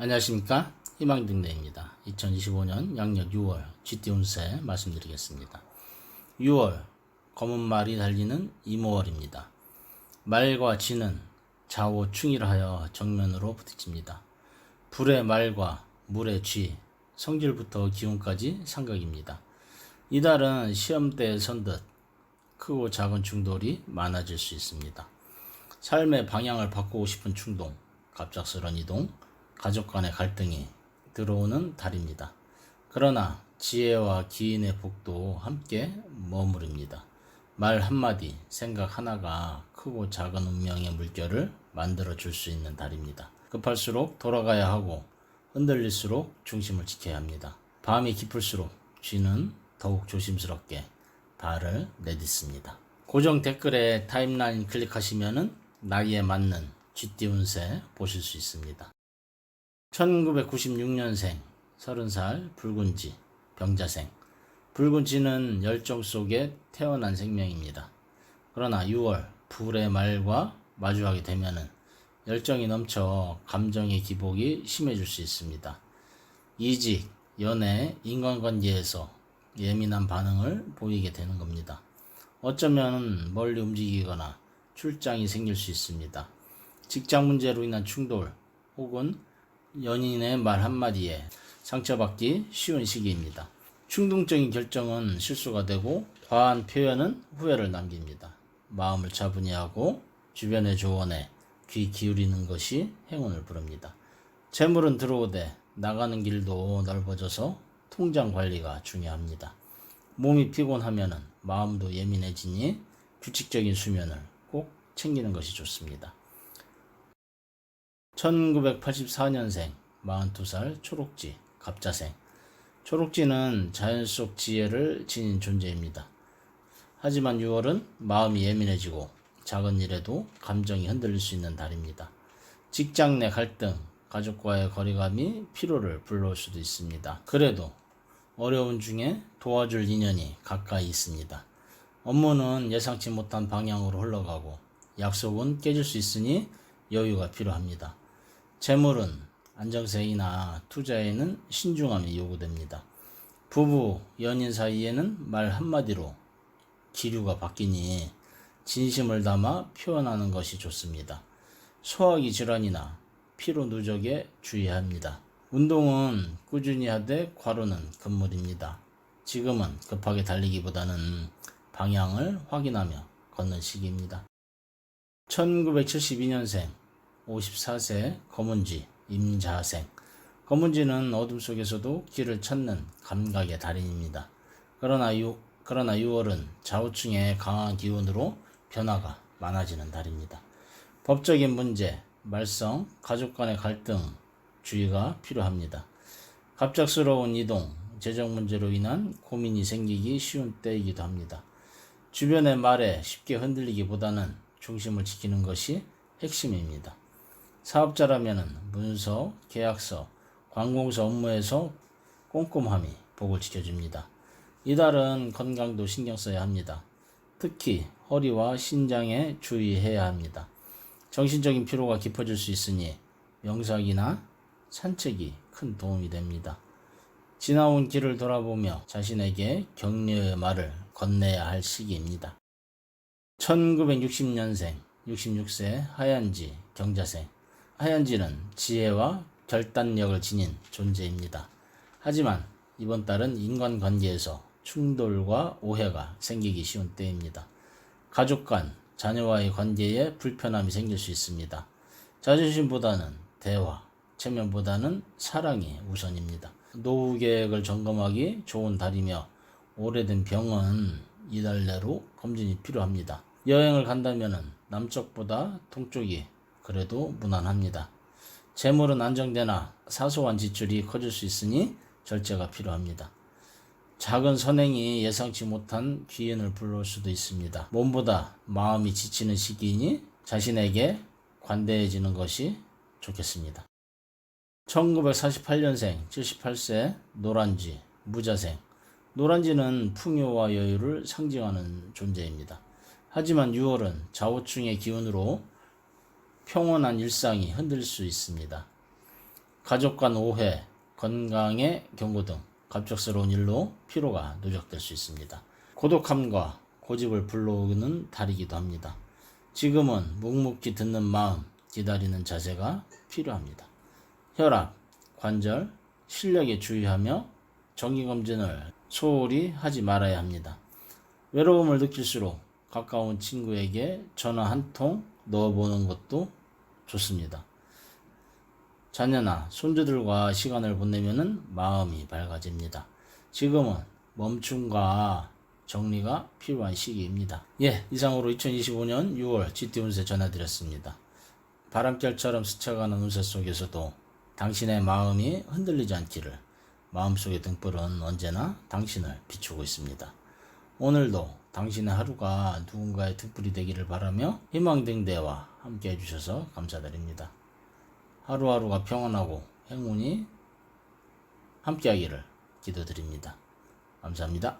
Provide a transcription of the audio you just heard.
안녕하십니까? 희망등대입니다. 2025년 양력 6월 GT 운세 말씀드리겠습니다. 6월 검은 말이 달리는 이모월입니다. 말과 쥐는 좌우 충일하여 정면으로 부딪힙니다. 불의 말과 물의 쥐 성질부터 기운까지 상극입니다. 이달은 시험대에 선듯 크고 작은 충돌이 많아질 수 있습니다. 삶의 방향을 바꾸고 싶은 충동 갑작스런 이동 가족 간의 갈등이 들어오는 달입니다. 그러나 지혜와 기인의 복도 함께 머무릅니다. 말 한마디, 생각 하나가 크고 작은 운명의 물결을 만들어 줄 수 있는 달입니다. 급할수록 돌아가야 하고 흔들릴수록 중심을 지켜야 합니다. 밤이 깊을수록 쥐는 더욱 조심스럽게 발을 내딛습니다. 고정 댓글에 타임라인 클릭하시면은 나이에 맞는 쥐띠 운세 보실 수 있습니다. 1996년생 30살 붉은지 병자생 붉은지는 열정 속에 태어난 생명입니다. 그러나 6월 불의 말과 마주하게 되면은 열정이 넘쳐 감정의 기복이 심해질 수 있습니다. 이직, 연애, 인간관계에서 예민한 반응을 보이게 되는 겁니다. 어쩌면 멀리 움직이거나 출장이 생길 수 있습니다. 직장 문제로 인한 충돌 혹은 연인의 말 한마디에 상처받기 쉬운 시기입니다. 충동적인 결정은 실수가 되고 과한 표현은 후회를 남깁니다. 마음을 차분히 하고 주변의 조언에 귀 기울이는 것이 행운을 부릅니다. 재물은 들어오되 나가는 길도 넓어져서 통장 관리가 중요합니다. 몸이 피곤하면 마음도 예민해지니 규칙적인 수면을 꼭 챙기는 것이 좋습니다. 1984년생 42살 초록지 갑자생 초록지는 자연 속 지혜를 지닌 존재입니다. 하지만 6월은 마음이 예민해지고 작은 일에도 감정이 흔들릴 수 있는 달입니다. 직장 내 갈등, 가족과의 거리감이 피로를 불러올 수도 있습니다. 그래도 어려운 중에 도와줄 인연이 가까이 있습니다. 업무는 예상치 못한 방향으로 흘러가고 약속은 깨질 수 있으니 여유가 필요합니다. 재물은 안정세이나 투자에는 신중함이 요구됩니다. 부부, 연인 사이에는 말 한마디로 기류가 바뀌니 진심을 담아 표현하는 것이 좋습니다. 소화기 질환이나 피로 누적에 주의해야 합니다. 운동은 꾸준히 하되 과로는 금물입니다. 지금은 급하게 달리기보다는 방향을 확인하며 걷는 시기입니다. 1972년생 54세 검은쥐 임자생 검은쥐는 어둠 속에서도 길을 찾는 감각의 달인입니다. 그러나 유, 그러나 6월은 좌우층의 강한 기운으로 변화가 많아지는 달입니다. 법적인 문제, 말썽, 가족 간의 갈등 주의가 필요합니다. 갑작스러운 이동, 재정 문제로 인한 고민이 생기기 쉬운 때이기도 합니다. 주변의 말에 쉽게 흔들리기보다는 중심을 지키는 것이 핵심입니다. 사업자라면 문서, 계약서, 관공서 업무에서 꼼꼼함이 복을 지켜줍니다. 이달은 건강도 신경 써야 합니다. 특히 허리와 신장에 주의해야 합니다. 정신적인 피로가 깊어질 수 있으니 명상이나 산책이 큰 도움이 됩니다. 지나온 길을 돌아보며 자신에게 격려의 말을 건네야 할 시기입니다. 1960년생 66세 하얀지 경자생 하얀지는 지혜와 결단력을 지닌 존재입니다. 하지만 이번 달은 인간관계에서 충돌과 오해가 생기기 쉬운 때입니다. 가족 간, 자녀와의 관계에 불편함이 생길 수 있습니다. 자존심보다는 대화, 체면보다는 사랑이 우선입니다. 노후 계획을 점검하기 좋은 달이며 오래된 병은 이달 내로 검진이 필요합니다. 여행을 간다면 남쪽보다 동쪽이 그래도 무난합니다. 재물은 안정되나 사소한 지출이 커질 수 있으니 절제가 필요합니다. 작은 선행이 예상치 못한 기인을 불러올 수도 있습니다. 몸보다 마음이 지치는 시기이니 자신에게 관대해지는 것이 좋겠습니다. 1948년생 78세 노란쥐 무자생 노란쥐는 풍요와 여유를 상징하는 존재입니다. 하지만 6월은 좌우충의 기운으로 평온한 일상이 흔들릴 수 있습니다. 가족 간 오해, 건강의 경고 등 갑작스러운 일로 피로가 누적될 수 있습니다. 고독함과 고집을 불러오는 달이기도 합니다. 지금은 묵묵히 듣는 마음, 기다리는 자세가 필요합니다. 혈압, 관절, 실력에 주의하며 정기검진을 소홀히 하지 말아야 합니다. 외로움을 느낄수록 가까운 친구에게 전화 한 통 넣어보는 것도 좋습니다. 자녀나 손주들과 시간을 보내면 마음이 밝아집니다. 지금은 멈춤과 정리가 필요한 시기입니다. 예, 이상으로 2025년 6월 GT 운세 전해드렸습니다. 바람결처럼 스쳐가는 운세 속에서도 당신의 마음이 흔들리지 않기를 마음속의 등불은 언제나 당신을 비추고 있습니다. 오늘도 당신의 하루가 누군가의 등불이 되기를 바라며 희망등대와 함께 해주셔서 감사드립니다. 하루하루가 평안하고 행운이 함께하기를 기도드립니다. 감사합니다.